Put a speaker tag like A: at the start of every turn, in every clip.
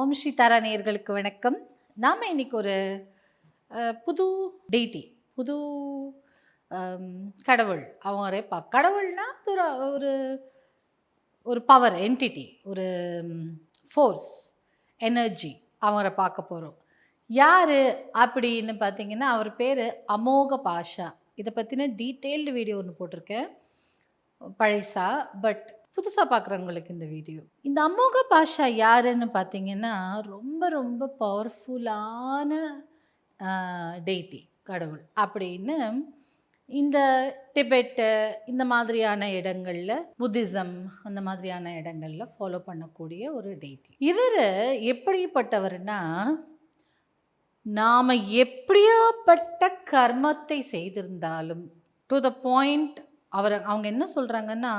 A: ஓம் ஸ்ரீ தாரா நேயர்களுக்கு வணக்கம் நாம் இன்றைக்கி ஒரு புது டெய்டி புது கடவுள் அவரே பா கடவுள்னா ஒரு ஒரு ஒரு பவர் என்டிட்டி ஒரு ஃபோர்ஸ் எனர்ஜி அவரை பார்க்க போகிறோம் யார் அப்படின்னு பார்த்தீங்கன்னா அவர் பேர் அமோக பாஷா இதை பற்றின டீட்டெயில்டு வீடியோ ஒன்று போட்டிருக்கேன் பழைசா பட் புதுசாக பார்க்குறவங்களுக்கு இந்த வீடியோ இந்த அமோக பாஷா யாருன்னு பார்த்தீங்கன்னா ரொம்ப ரொம்ப பவர்ஃபுல்லான டெய்டி கடவுள் அப்படின்னு இந்த டிபெட்டு இந்த மாதிரியான இடங்களில் புத்திசம் அந்த மாதிரியான இடங்களில் ஃபாலோ பண்ணக்கூடிய ஒரு டெய்டி இவர் எப்படிப்பட்டவர்னா நாம் எப்படியாப்பட்ட கர்மத்தை செய்திருந்தாலும் டு த பாயிண்ட் அவர் அவங்க என்ன சொல்கிறாங்கன்னா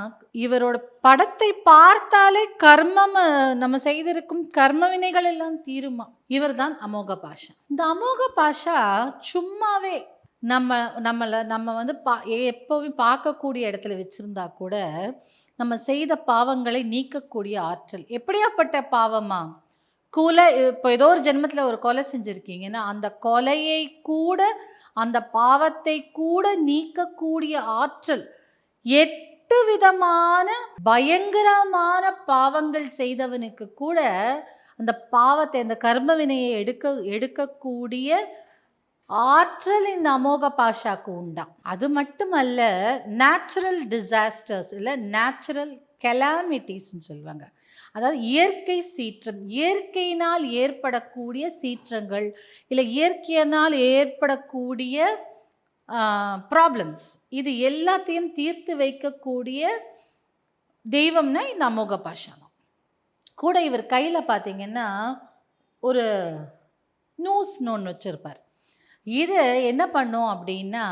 A: இவரோட படத்தை பார்த்தாலே கர்மம் நம்ம செய்திருக்கும் கர்ம வினைகள் எல்லாம் தீருமா இவர் தான் அமோக பாஷா இந்த அமோக பாஷா சும்மாவே நம்ம நம்மளை நம்ம வந்து பா எப்போவுமே பார்க்கக்கூடிய இடத்துல வச்சுருந்தா கூட நம்ம செய்த பாவங்களை நீக்கக்கூடிய ஆற்றல் எப்படியாப்பட்ட பாவமா கொலை இப்போ ஏதோ ஒரு ஜென்மத்தில் ஒரு கொலை செஞ்சுருக்கீங்கன்னா அந்த கொலையை கூட அந்த பாவத்தை கூட நீக்கக்கூடிய ஆற்றல் எட்டு விதமான பயங்கரமான பாவங்கள் செய்தவனுக்கு கூட அந்த பாவத்தை அந்த கர்ம வினையை எடுக்க எடுக்கக்கூடிய ஆற்றல் இந்த அமோக பாஷாக்கு உண்டாம் அது மட்டுமல்ல நேச்சுரல் டிசாஸ்டர்ஸ் இல்லை நேச்சுரல் கெலாமிட்டிஸ்ன்னு சொல்லுவாங்க அதாவது இயற்கை சீற்றம் இயற்கையினால் ஏற்படக்கூடிய சீற்றங்கள் இல்லை இயற்கையினால் ஏற்படக்கூடிய ப்ராப்ளம்ஸ் இது எல்லாத்தையும் தீர்த்து வைக்கக்கூடிய தெய்வம்னா இந்த அமோக பாஷா கூட இவர் கையில் பார்த்தீங்கன்னா ஒரு நூஸ்னு ஒன்று வச்சுருப்பார் இது என்ன பண்ணும் அப்படின்னா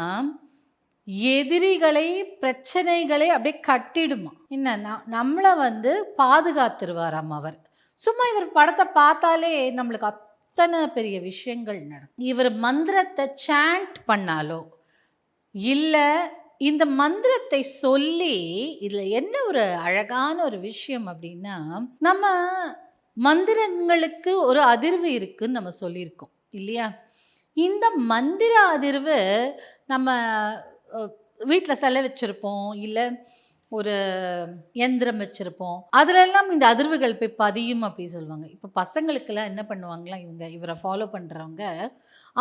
A: எதிரிகளை பிரச்சனைகளை அப்படியே கட்டிடுமா என்ன நம்மளை வந்து பாதுகாத்துருவாராம் அவர் சும்மா இவர் படத்தை பார்த்தாலே நம்மளுக்கு அத்தனை பெரிய விஷயங்கள் நடக்கும் இவர் மந்திரத்தை சாண்ட் பண்ணாலோ இல்லை இந்த மந்திரத்தை சொல்லி இதில் என்ன ஒரு அழகான ஒரு விஷயம் அப்படின்னா நம்ம மந்திரங்களுக்கு ஒரு அதிர்வு இருக்குன்னு நம்ம சொல்லியிருக்கோம் இல்லையா இந்த மந்திர அதிர்வு நம்ம வீட்டில் செலவிச்சிருப்போம் இல்லை ஒரு எந்திரம் வச்சுருப்போம் அதிலெல்லாம் இந்த அதிர்வுகள் போய் பதியும் அப்படின்னு சொல்லுவாங்க இப்போ பசங்களுக்கெல்லாம் என்ன பண்ணுவாங்களா இவங்க இவரை ஃபாலோ பண்ணுறவங்க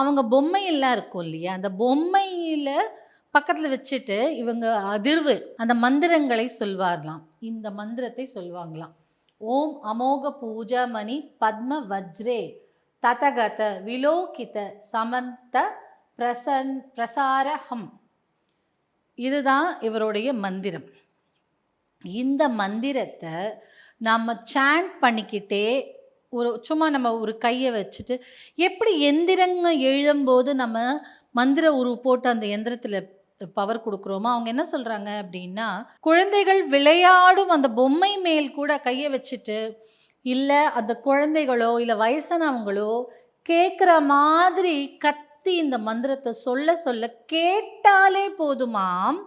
A: அவங்க பொம்மையெல்லாம் இருக்கும் இல்லையா அந்த பொம்மையில் பக்கத்தில் வச்சுட்டு இவங்க அதிர்வு அந்த மந்திரங்களை சொல்வார்களாம் இந்த மந்திரத்தை சொல்வாங்களாம் ஓம் அமோக பூஜா மணி பத்ம வஜ்ரே ததகத விலோகித சமந்த பிரசன் பிரசாரஹம் இதுதான் இவருடைய மந்திரம் இந்த மந்திரத்தை நம்ம சாண்ட் பண்ணிக்கிட்டே ஒரு சும்மா நம்ம ஒரு கையை வச்சுட்டு எப்படி எந்திரங்க எழுதும்போது நம்ம மந்திர உருவு போட்டு அந்த எந்திரத்தில் பவர் கொடுக்குறோமோ அவங்க என்ன சொல்கிறாங்க அப்படின்னா குழந்தைகள் விளையாடும் அந்த பொம்மை மேல் கூட கையை வச்சுட்டு இல்லை அந்த குழந்தைகளோ இல்லை வயசானவங்களோ கேட்குற மாதிரி கத்தி இந்த மந்திரத்தை சொல்ல சொல்ல கேட்டாலே போதுமாம்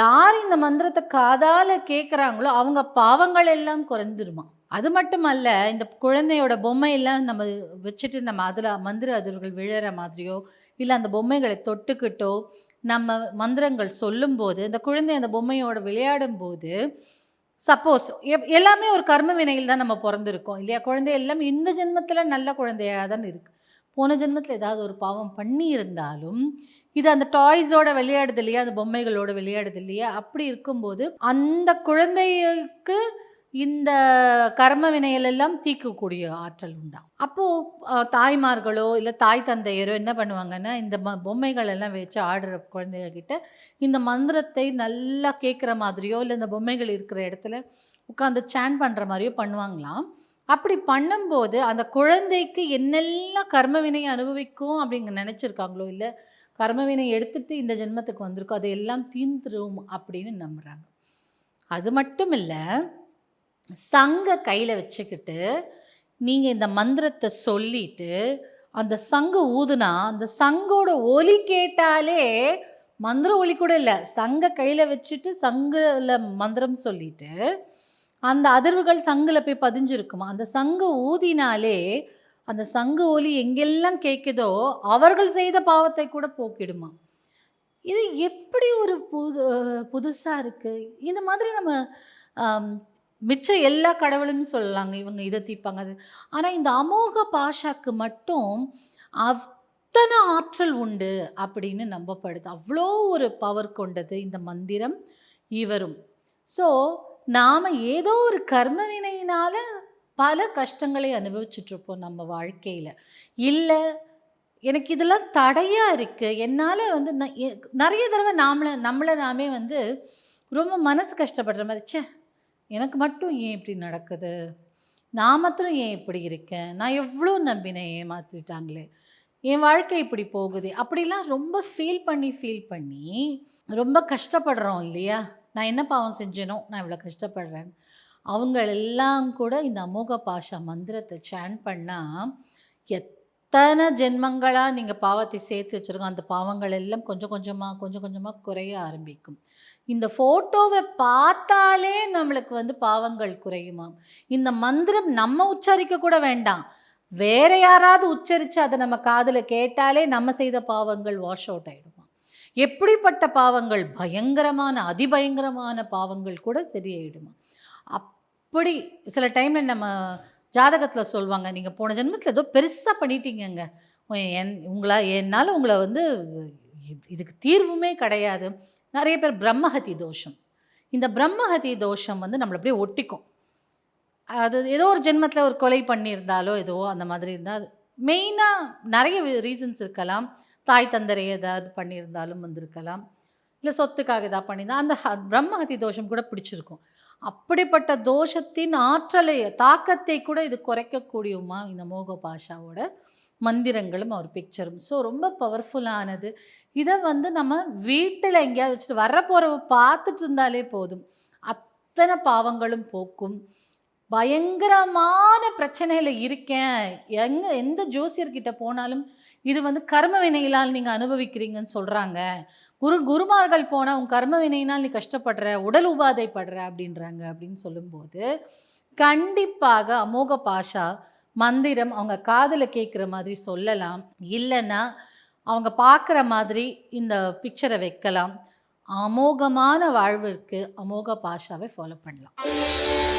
A: யார் இந்த மந்திரத்தை காதால் கேட்குறாங்களோ அவங்க பாவங்கள் எல்லாம் குறைந்துருமா அது மட்டுமல்ல இந்த குழந்தையோட பொம்மையெல்லாம் நம்ம வச்சுட்டு நம்ம அதில் மந்திர அதிர்வுகள் விழுற மாதிரியோ இல்லை அந்த பொம்மைகளை தொட்டுக்கிட்டோ நம்ம மந்திரங்கள் சொல்லும்போது அந்த குழந்தை அந்த பொம்மையோட விளையாடும் போது சப்போஸ் எல்லாமே ஒரு கர்ம வினையில் தான் நம்ம பிறந்திருக்கோம் இல்லையா குழந்தை எல்லாம் இந்த ஜென்மத்தில் நல்ல குழந்தையாக தான் இருக்குது போன ஜென்மத்தில் ஏதாவது ஒரு பாவம் பண்ணி இருந்தாலும் இது அந்த டாய்ஸோட விளையாடுது இல்லையா அந்த பொம்மைகளோட விளையாடுது இல்லையா அப்படி இருக்கும்போது அந்த குழந்தைக்கு இந்த கர்ம வினைகளெல்லாம் தீர்க்கக்கூடிய ஆற்றல் உண்டா அப்போது தாய்மார்களோ இல்லை தாய் தந்தையரோ என்ன பண்ணுவாங்கன்னா இந்த ம பொம்மைகள் எல்லாம் வச்சு ஆடுற குழந்தைகிட்ட இந்த மந்திரத்தை நல்லா கேட்குற மாதிரியோ இல்லை இந்த பொம்மைகள் இருக்கிற இடத்துல உட்காந்து சேன் பண்ணுற மாதிரியோ பண்ணுவாங்களாம் அப்படி பண்ணும்போது அந்த குழந்தைக்கு என்னெல்லாம் கர்மவினையை அனுபவிக்கும் அப்படிங்க நினச்சிருக்காங்களோ இல்லை கர்மவினை எடுத்துகிட்டு இந்த ஜென்மத்துக்கு வந்திருக்கோம் அதையெல்லாம் தீந்துரும் அப்படின்னு நம்புகிறாங்க அது மட்டும் இல்லை சங்க கையில் வச்சுக்கிட்டு நீங்கள் இந்த மந்திரத்தை சொல்லிட்டு அந்த சங்கு ஊதுனா அந்த சங்கோட ஒலி கேட்டாலே மந்திர ஒலி கூட இல்லை சங்க கையில் வச்சுட்டு சங்கில் மந்திரம் சொல்லிட்டு அந்த அதிர்வுகள் சங்கில் போய் பதிஞ்சிருக்குமா அந்த சங்கு ஊதினாலே அந்த சங்கு ஒலி எங்கெல்லாம் கேட்குதோ அவர்கள் செய்த பாவத்தை கூட போக்கிடுமா இது எப்படி ஒரு புது புதுசாக இருக்குது இந்த மாதிரி நம்ம மிச்ச எல்லா கடவுளும் சொல்லலாங்க இவங்க இதை தீர்ப்பாங்க அது ஆனால் இந்த அமோக பாஷாக்கு மட்டும் அத்தனை ஆற்றல் உண்டு அப்படின்னு நம்பப்படுது அவ்வளோ ஒரு பவர் கொண்டது இந்த மந்திரம் இவரும் ஸோ நாம் ஏதோ ஒரு கர்ம வினையினால் பல கஷ்டங்களை அனுபவிச்சுட்ருப்போம் நம்ம வாழ்க்கையில் இல்லை எனக்கு இதெல்லாம் தடையாக இருக்குது என்னால் வந்து நிறைய தடவை நாமளை நம்மளை நாமே வந்து ரொம்ப மனசு கஷ்டப்படுற மாதிரி சே எனக்கு மட்டும் ஏன் இப்படி நடக்குது நான் மாத்திரம் ஏன் இப்படி இருக்கேன் நான் எவ்வளோ நம்பினேன் ஏமாற்றிட்டாங்களே என் வாழ்க்கை இப்படி போகுது அப்படிலாம் ரொம்ப ஃபீல் பண்ணி ஃபீல் பண்ணி ரொம்ப கஷ்டப்படுறோம் இல்லையா நான் என்ன பாவம் செஞ்சேனோ நான் இவ்வளோ கஷ்டப்படுறேன் அவங்க எல்லாம் கூட இந்த அமோக பாஷா மந்திரத்தை சேன் பண்ணால் எத்தனை ஜென்மங்களாக நீங்கள் பாவத்தை சேர்த்து வச்சுருக்கோம் அந்த பாவங்கள் எல்லாம் கொஞ்சம் கொஞ்சமாக கொஞ்சம் கொஞ்சமாக குறைய ஆரம்பிக்கும் இந்த ஃபோட்டோவை பார்த்தாலே நம்மளுக்கு வந்து பாவங்கள் குறையுமா இந்த மந்திரம் நம்ம உச்சரிக்க கூட வேண்டாம் வேற யாராவது உச்சரித்து அதை நம்ம காதில் கேட்டாலே நம்ம செய்த பாவங்கள் வாஷ் அவுட் ஆகிடும் எப்படிப்பட்ட பாவங்கள் பயங்கரமான அதிபயங்கரமான பாவங்கள் கூட சரியாயிடுமா அப்படி சில டைமில் நம்ம ஜாதகத்தில் சொல்லுவாங்க நீங்கள் போன ஜென்மத்தில் ஏதோ பெருசாக பண்ணிட்டீங்கங்க என் உங்களா என்னால் உங்களை வந்து இதுக்கு தீர்வுமே கிடையாது நிறைய பேர் பிரம்மஹதி தோஷம் இந்த பிரம்மஹதி தோஷம் வந்து நம்மளை அப்படியே ஒட்டிக்கும் அது ஏதோ ஒரு ஜென்மத்தில் ஒரு கொலை பண்ணியிருந்தாலோ ஏதோ அந்த மாதிரி இருந்தால் மெயினாக நிறைய ரீசன்ஸ் இருக்கலாம் தாய் தந்தரை ஏதாவது பண்ணியிருந்தாலும் வந்திருக்கலாம் இல்லை சொத்துக்காக ஏதாவது பண்ணியிருந்தா அந்த பிரம்மஹத்தி தோஷம் கூட பிடிச்சிருக்கும் அப்படிப்பட்ட தோஷத்தின் ஆற்றலை தாக்கத்தை கூட இது குறைக்கக்கூடியமா இந்த மோக பாஷாவோட மந்திரங்களும் அவர் பிக்சரும் ஸோ ரொம்ப பவர்ஃபுல்லானது இதை வந்து நம்ம வீட்டில் எங்கேயாவது வச்சுட்டு வரப்போகிறவ பார்த்துட்டு இருந்தாலே போதும் அத்தனை பாவங்களும் போக்கும் பயங்கரமான பிரச்சனையில் இருக்கேன் எங்கே எந்த ஜோசியர்கிட்ட போனாலும் இது வந்து கர்ம வினையினால் நீங்கள் அனுபவிக்கிறீங்கன்னு சொல்கிறாங்க குரு குருமார்கள் போனால் உன் கர்ம வினையினால் நீ கஷ்டப்படுற உடல் உபாதைப்படுற அப்படின்றாங்க அப்படின்னு சொல்லும்போது கண்டிப்பாக அமோக பாஷா மந்திரம் அவங்க காதில் கேட்குற மாதிரி சொல்லலாம் இல்லைன்னா அவங்க பார்க்குற மாதிரி இந்த பிக்சரை வைக்கலாம் அமோகமான வாழ்விற்கு அமோக பாஷாவை ஃபாலோ பண்ணலாம்